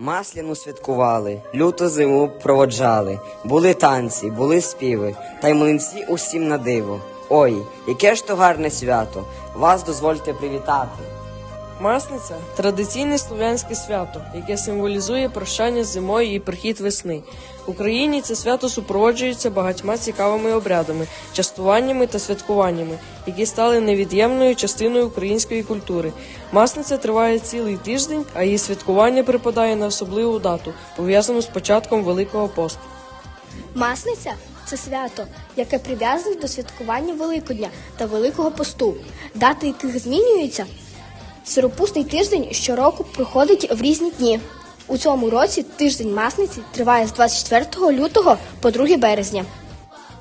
Масляну святкували, люту зиму проводжали, були танці, були співи, та й млинці усім на диво. Ой, яке ж то гарне свято! Вас дозвольте привітати. Масниця традиційне слов'янське свято, яке символізує прощання з зимою і прихід весни. В Україні це свято супроводжується багатьма цікавими обрядами, частуваннями та святкуваннями, які стали невід'ємною частиною української культури. Масниця триває цілий тиждень, а її святкування припадає на особливу дату, пов'язану з початком Великого посту. Масниця це свято, яке прив'язане до святкування Великодня та Великого посту, дати яких змінюються. Сиропусний тиждень щороку проходить в різні дні. У цьому році тиждень масниці триває з 24 лютого по 2 березня.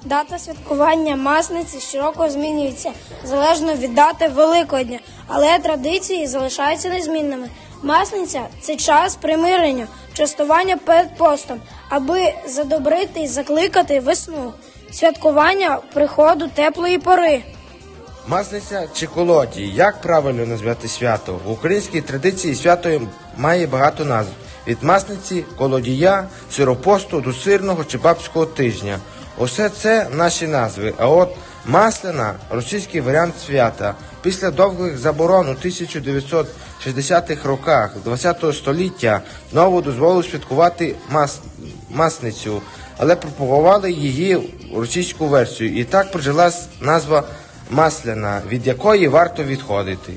Дата святкування масниці щороку змінюється залежно від дати Великодня, але традиції залишаються незмінними. Масниця це час примирення, частування перед постом, аби задобрити і закликати весну, святкування приходу теплої пори. Масниця чи колодій, як правильно назвати свято? В українській традиції свято має багато назв. Від масниці, колодія, сиропосту до сирного чи бабського тижня. Усе це наші назви. А от масляна російський варіант свята. Після довгих заборон у 1960-х роках ХХ століття знову дозволили святкувати мас... масницю, але пропагували її російську версію. І так прижилась назва масляна, від якої варто відходити.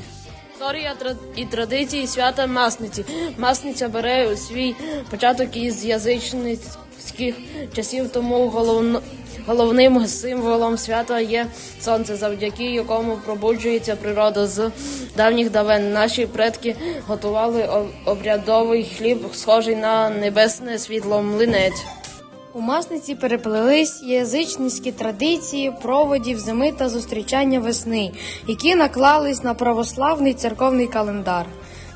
Історія і традиції свята Масниці. Масниця бере свій початок із язичницьких часів, тому головно, головним символом свята є сонце, завдяки якому пробуджується природа з давніх давен. Наші предки готували обрядовий хліб, схожий на небесне світло млинець. У масниці переплелись язичницькі традиції проводів зими та зустрічання весни, які наклались на православний церковний календар.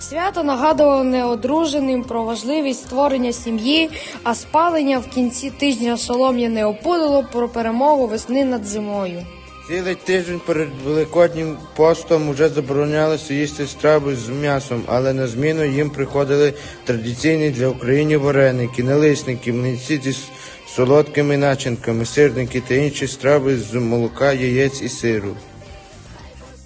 Свято нагадувало неодруженим про важливість створення сім'ї, а спалення в кінці тижня солом'яне опудало про перемогу весни над зимою. Цілий тиждень перед Великоднім постом вже заборонялося їсти страви з м'ясом, але на зміну їм приходили традиційні для України вареники, налисники, млинці зі солодкими начинками, сирники та інші страви з молока, яєць і сиру.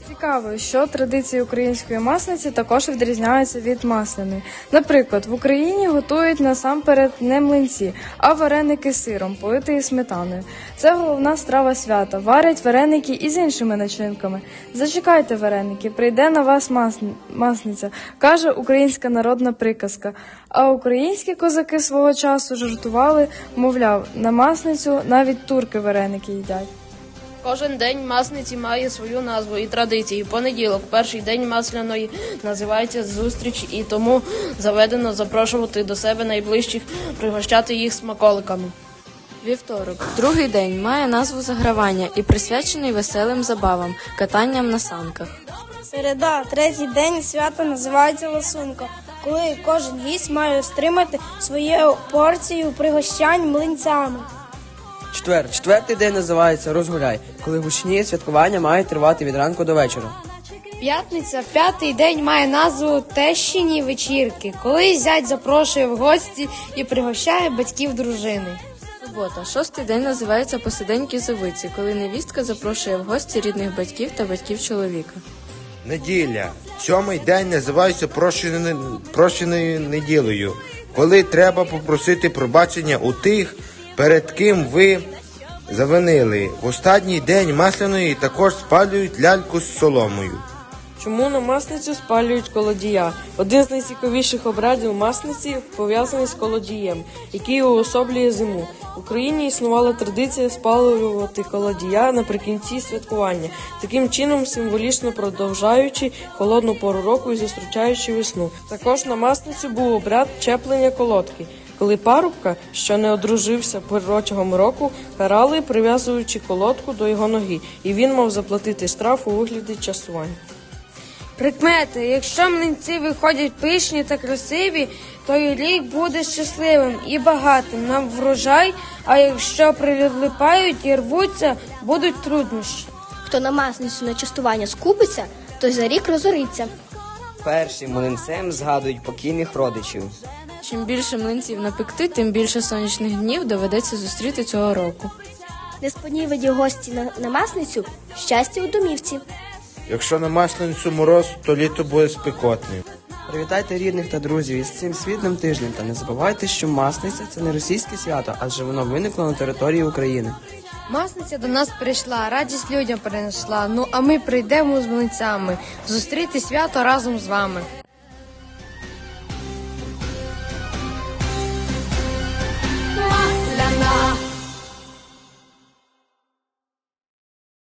Цікаво, що традиції української масниці також відрізняються від масляної. Наприклад, в Україні готують насамперед не млинці, а вареники з сиром, полити із сметаною. Це головна страва свята. Варять вареники із іншими начинками. Зачекайте вареники, прийде на вас масн- масниця, каже українська народна приказка. А українські козаки свого часу жартували, мовляв, на масницю навіть турки вареники їдять. Кожен день масниці має свою назву і традиції. Понеділок, перший день масляної, називається зустріч, і тому заведено запрошувати до себе найближчих, пригощати їх смаколиками. Вівторок, другий день, має назву загравання і присвячений веселим забавам, катанням на санках. Середа, третій день свята називається ласунка, коли кожен гість має стримати свою порцію пригощань млинцями. Четвер. Четвертий день називається Розгуляй, коли гучні святкування мають тривати від ранку до вечора. П'ятниця, п'ятий день має назву Тещині вечірки, коли зять запрошує в гості і пригощає батьків дружини. Субота, шостий день називається посиденьки зовиці, коли невістка запрошує в гості рідних батьків та батьків чоловіка. Неділя. Сьомий день називається прощеною, прощеною неділею, коли треба попросити пробачення у тих, перед ким ви завинили. В останній день масляної також спалюють ляльку з соломою. Чому на масницю спалюють колодія? Один з найцікавіших обрядів масниці пов'язаний з колодієм, який уособлює зиму. В Україні існувала традиція спалювати колодія наприкінці святкування, таким чином символічно продовжаючи холодну пору року і зустрічаючи весну. Також на масницю був обряд чеплення колодки. Коли парубка, що не одружився протягом року, карали, прив'язуючи колодку до його ноги, і він мав заплатити штраф у вигляді часування. Прикмети, якщо млинці виходять пишні та красиві, то і рік буде щасливим і багатим на врожай, а якщо прилипають і рвуться, будуть труднощі. Хто на масницю на частування скупиться, той за рік розориться. Першим млинцем згадують покійних родичів. Чим більше млинців напекти, тим більше сонячних днів доведеться зустріти цього року. Несподівані гості на, на масницю щастя у домівці. Якщо на масленицю мороз, то літо буде спекотним. Привітайте рідних та друзів із цим світлим тижнем та не забувайте, що Масниця це не російське свято, адже воно виникло на території України. Масниця до нас прийшла, радість людям принесла. Ну а ми прийдемо з млинцями зустріти свято разом з вами.